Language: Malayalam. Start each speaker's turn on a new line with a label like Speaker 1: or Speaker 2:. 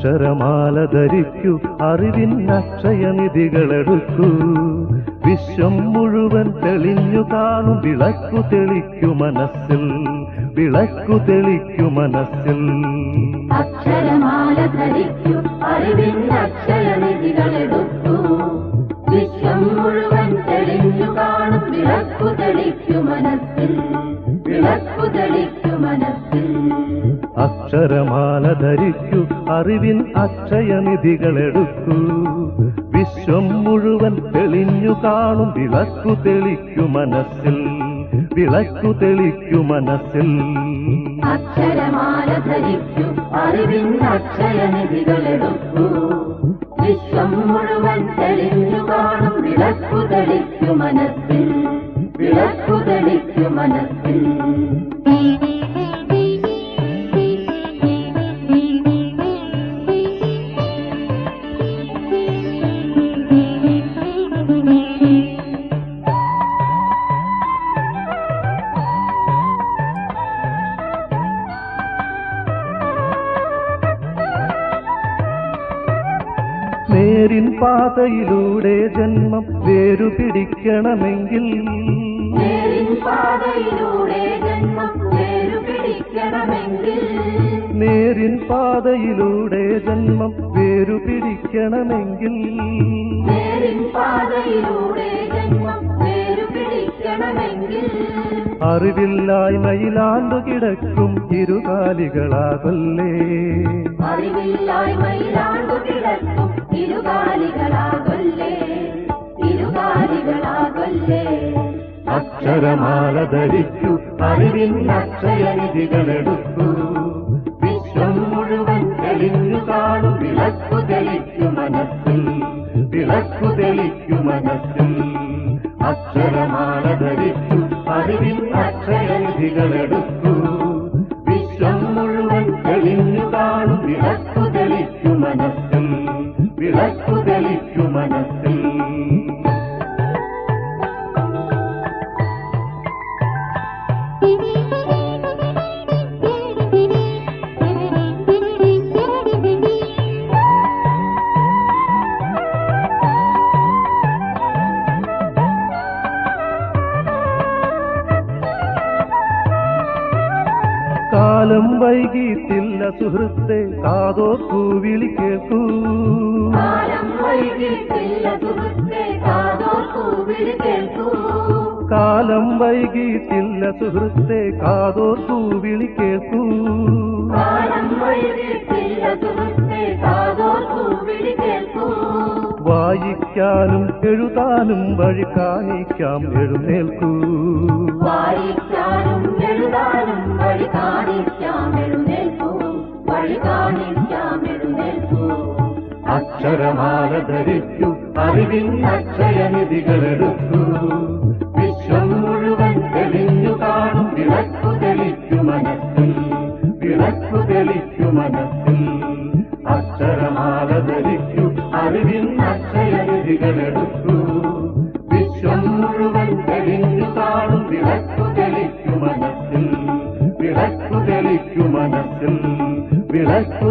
Speaker 1: അക്ഷരമാല ധരിക്കൂ അറിവിൻ അക്ഷയനിധികളെടുക്കൂ. വിശ്വം മുഴുവൻ തെളിഞ്ഞു കാണും വിളക്കു തെളിക്കു മനസ്സിൽ വിളക്കു തെളിക്കു മനസ്സിൽ.
Speaker 2: അക്ഷരമാല ധരിക്കൂ അറിവിൻ അക്ഷയനിധികളെടുക്കൂ
Speaker 1: അക്ഷരമാല ധരിക്കൂ അറിവിൻ അക്ഷയനിധികളെടുക്കൂ വിശ്വം മുഴുവൻ തെളിഞ്ഞു കാണും വിളക്കു തെളിക്കു മനസ്സിൽ. വിളക്കു തെളിക്കു മനസ്സിൽ.
Speaker 2: അക്ഷരമാല ധരിക്കൂ അറിവിൻ അക്ഷയനിധികളെടുക്കൂ വിശ്വം മുഴുവൻ തെളിഞ്ഞു കാണും വിളക്കു തെളിക്കു മനസ്സിൽ. വിളക്കു തെളിക്കു മനസ്സിൽ.
Speaker 1: നേരിൻ പാതയിലൂടെ ജന്മം വേരു പിടിക്കണമെങ്കിൽ
Speaker 2: നേരിൻ പാതയിലൂടെ
Speaker 1: നേരിൻ പാതയിലൂടെ ജന്മം വേരു പിടിക്കണമെങ്കിൽ അറിവില്ലായ്മയിലാണ്ടു കിടക്കും ഇരുകാലികളാകല്ലേ? അക്ഷരമാല ധരിച്ചു അറിവിൻ അക്ഷരവിധികളെടുത്തു വിശ്വം മുഴുവൻ തെളിഞ്ഞു കാണും വിളക്കു തെളിക്കു മനസ്സിൽ. വിളക്കു തെളിക്കു മനസ്സിൽ. അക്ഷരമാല ധരിച്ചു അറിവിൻ അക്ഷരവിധികളെടുത്തു വിശ്വം മുഴുവൻ തെളിഞ്ഞു കാണും വിളക്കു തെളിക്കു മനസ്സിൽ. വിളക്കു തെളിക്കു മനസ്സിൽ. വൈകിട്ടില്ല സുഹൃത്തെ കാതോർക്കൂ വിളി കേൾക്കൂ
Speaker 2: കാലം വൈകിട്ടില്ല സുഹൃത്തെ കാതോർക്കൂ വിളി കേൾക്കൂ
Speaker 1: വായിക്കാനും എഴുതാനും വഴി കാണിക്കാം എഴുന്നേൽക്കൂ.
Speaker 2: വായിക്കാനും എഴുതാനും
Speaker 1: അക്ഷരമാല ധരിച്ചു അറിവിൻ അക്ഷയനിധികളെടുത്തു. വിശ്വം മുഴുവൻ തെളിഞ്ഞു കാണും വിളക്കു തെളിച്ചു മനസ്സിൽ വിളക്കു തെളിച്ചു മനസ്സിൽ. അക്ഷരമാല ധരിച്ചു അറിവിൻ അക്ഷയനിധികളെടുത്തു. വിശ്വം മുഴുവൻ തെളിഞ്ഞു കാണും വിളക്കു തെളിച്ചു മനസ്സിൽ വിളക്കു തെളിച്ചു മനസ്സിൽ വിളക്കു